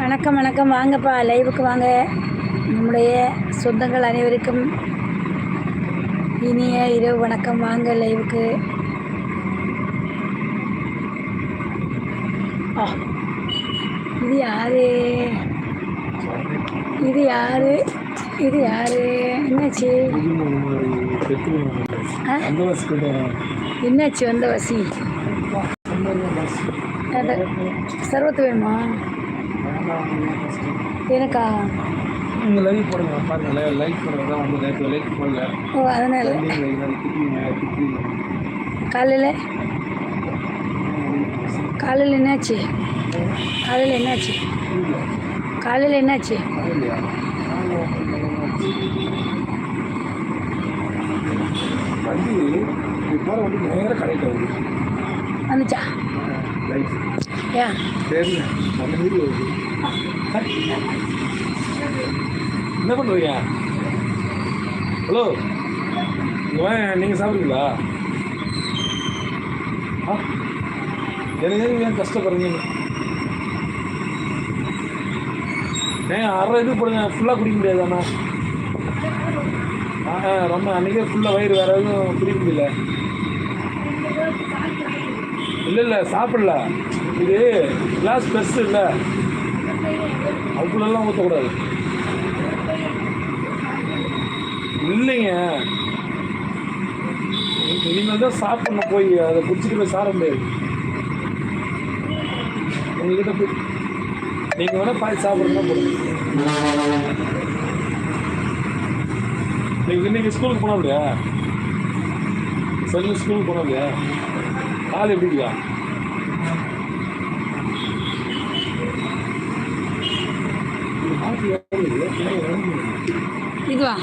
வணக்கம் வணக்கம். வாங்கப்பா லைவுக்கு வாங்க. நம்முடைய சொந்தங்கள் அனைவருக்கும் இனிய இரவு வணக்கம். வாங்க லைவுக்கு ஆ இது யாரு? இது யாரு? இது யாரு? என்னாச்சு? ஆ? என்னாச்சு வந்த வசி சர்வத்து வேணுமா? எனக்கா? நீங்கள் லைக் போடுங்க பாருங்க லைக் பண்ணுறது தான் வந்து நேற்று லைக் போடல. ஓ அதனால்? காலையில்? காலையில் என்னாச்சு? காலையில் என்னாச்சு? காலையில் என்னாச்சு? வண்டி போகிற வண்டி நேராக வருது வந்துச்சா. லைக் என்ன பண்ணுறீங்க ஹலோ இங்கே நீங்கள் சாப்பிட்றீங்களா? ஆ? எனக்கு ஏன் கஷ்டப்படுறீங்க? ஏன் அரை இது போடுங்க ஃபுல்லாக குடிக்க முடியாது அண்ணா ஆ ஆ, ரொம்ப அன்றைக்கே ஃபுல்லாக வயிறு வேறு எதுவும் குடிக்க முடியல. இல்லை இல்லை சாப்பிடல. இது கிளாஸ் பெருசு இல்லை. அதுக்குள்ளெல்லாம் ஊற்றக்கூடாது இல்லைங்க. இனிமேல் தான் சாப்பிடணும் போய். அதை குடிச்சிட்டு போய் சார முடியாது. உங்ககிட்ட போய் நீங்கள் வேணால் பாய் சாப்பிட்றதுனா போடுங்க நீங்கள் இன்றைக்கி ஸ்கூலுக்கு போனா இல்லையா? செல்லு ஸ்கூலுக்கு போனா இல்லையா? கால் எப்படி ఇదివా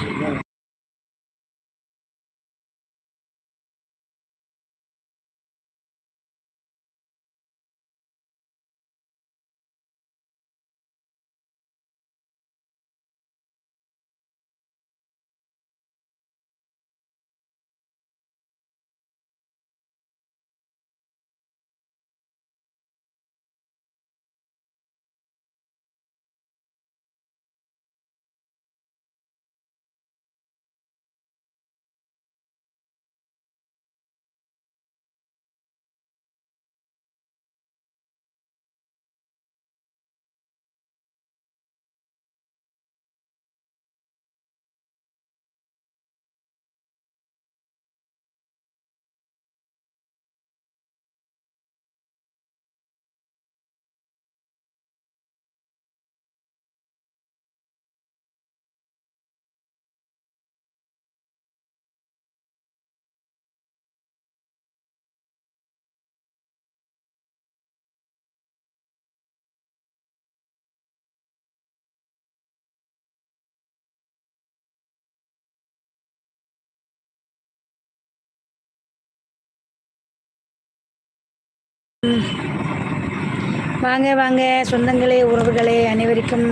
வாங்க வாங்க. சொந்தங்களே உறவுகளே அனைவருக்கும்.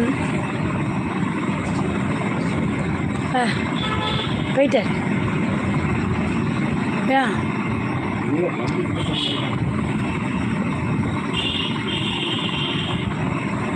போயிட்டார் ஏன்